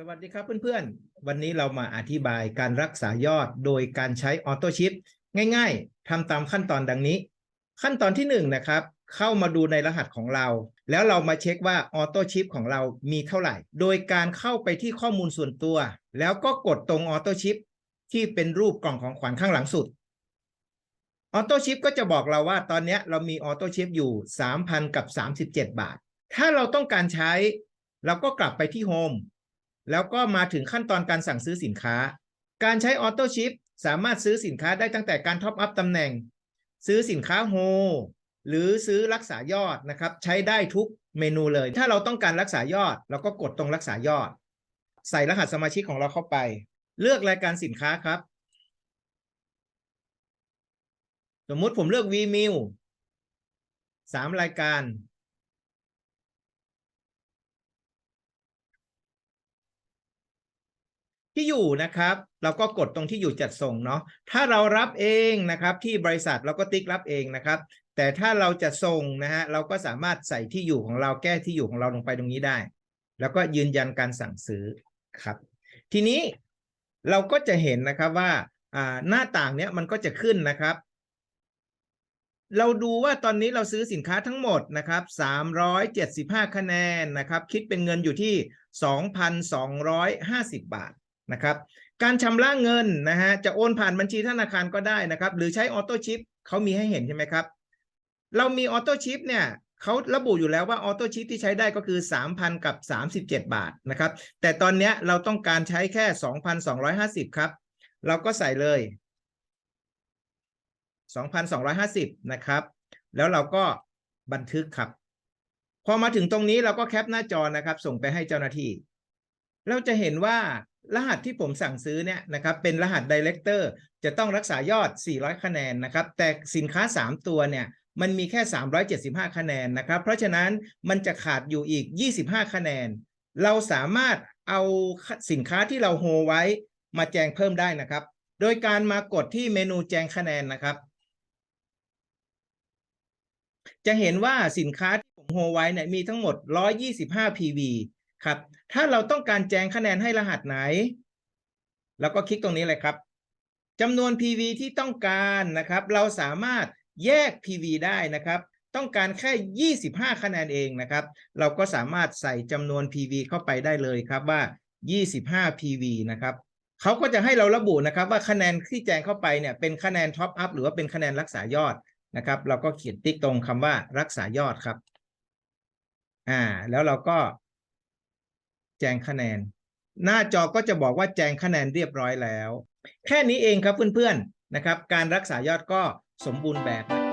สวัสดีครับเพื่อนๆ วันนี้เรามาอธิบายการรักษายอดโดยการใช้ออโต้ชิปง่ายๆทำตามขั้นตอนดังนี้ ขั้นตอนที่1นงนะครับ เข้ามาดูในรหัสของเรา แล้วเรามาเช็คว่าออโต้ชิปของเรามีเท่าไหร่ โดยการเข้าไปที่ข้อมูลส่วนตัว แล้วก็กดตรงออโต้ชิปที่เป็นรูปกล่องของขวัญข้างหลังสุดออโต้ชิปก็จะบอกเราว่าตอนนี้เรามีออโต้ชิปอยู่ 3,000 กับ 37 บาท ถ้าเราต้องการใช้ เราก็กลับไปที่โฮม แล้วก็มาถึงขั้นตอนการสั่งซื้อสินค้า การใช้ออโต้ชิปสามารถซื้อสินค้าได้ตั้งแต่การท็อปอัพตำแหน่ง ซื้อสินค้าโฮหรือซื้อรักษายอดนะครับ ใช้ได้ทุกเมนูเลย ถ้าเราต้องการรักษายอด เราก็กดตรงรักษายอด ใส่รหัสสมาชิกของเราเข้าไป เลือกรายการสินค้าครับ สมมุติผมเลือก v m i l สามรายการ ที่อยู่นะครับ เราก็กดตรงที่อยู่จัดส่งเนาะถ้าเรารับเองนะครับ ที่บริษัทเราก็ติ๊กรับเองนะครับ แต่ถ้าเราจะส่งนะฮะเราก็สามารถใส่ที่อยู่ของเราแก้ที่อยู่ของเราลงไปตรงนี้ได้ แล้วก็ยืนยันการสั่งซื้อครับ ทีนี้เราก็จะเห็นนะครับว่าหน้าต่างเนี้ยมันก็จะขึ้นนะครับ เราดูว่าตอนนี้เราซื้อสินค้าทั้งหมดนะครับ375 คะแนนนะครับ คิดเป็นเงินอยู่ที่ 2,250 บาท นะครับ การชำระเงินนะฮะจะโอนผ่านบัญชีธนาคารก็ได้นะครับ หรือใช้ออโต้ชิปเขามีให้เห็นใช่ไหมครับ เรามีออโต้ชิปเนี่ยเขาระบุอยู่แล้วว่าออโต้ชิปที่ใช้ได้ก็คือ 3,000 กับ 37 บาทนะครับ แต่ตอนนี้เราต้องการใช้แค่ 2,250 ครับ เราก็ใส่เลย 2,250 นะครับ แล้วเราก็บันทึกครับ พอมาถึงตรงนี้เราก็แคปหน้าจอนะครับ ส่งไปให้เจ้าหน้าที่ เราจะเห็นว่า รหัสที่ผมสั่งซื้อเนี่ยนะครับเป็นรหัส Director จะต้องรักษายอด 400 คะแนนนะครับ แต่สินค้า 3 ตัวเนี่ยมันมีแค่ 375 คะแนนนะครับ เพราะฉะนั้นมันจะขาดอยู่อีก 25 คะแนน เราสามารถเอาสินค้าที่เราโฮไว้มาแจงเพิ่มได้นะครับ โดยการมากดที่เมนูแจงคะแนนนะครับ จะเห็นว่าสินค้าที่ผมโฮไว้เนี่ยมีทั้งหมด 125 PV ครับ ถ้าเราต้องการแจงคะแนนให้รหัสไหน แล้วก็คลิกตรงนี้เลยครับจำนวน PV ที่ต้องการนะครับ เราสามารถแยก PV ได้นะครับ ต้องการแค่ 25 คะแนนเองนะครับ เราก็สามารถใส่จำนวน PV เข้าไปได้เลยครับว่า 25 PV นะครับเขาก็จะให้เราระบุนะครับว่าคะแนนที่แจ้งเข้าไปเนี่ยเป็นคะแนนท็อปอัพหรือว่าเป็นคะแนนรักษายอดนะครับ เราก็เขียนติ๊กตรงคำว่ารักษายอดครับ อ่า แล้วเราก็ แจงคะแนน หน้าจอก็จะบอกว่าแจงคะแนนเรียบร้อยแล้ว แค่นี้เองครับเพื่อนๆนะครับ การรักษายอดก็สมบูรณ์แบบนะครับ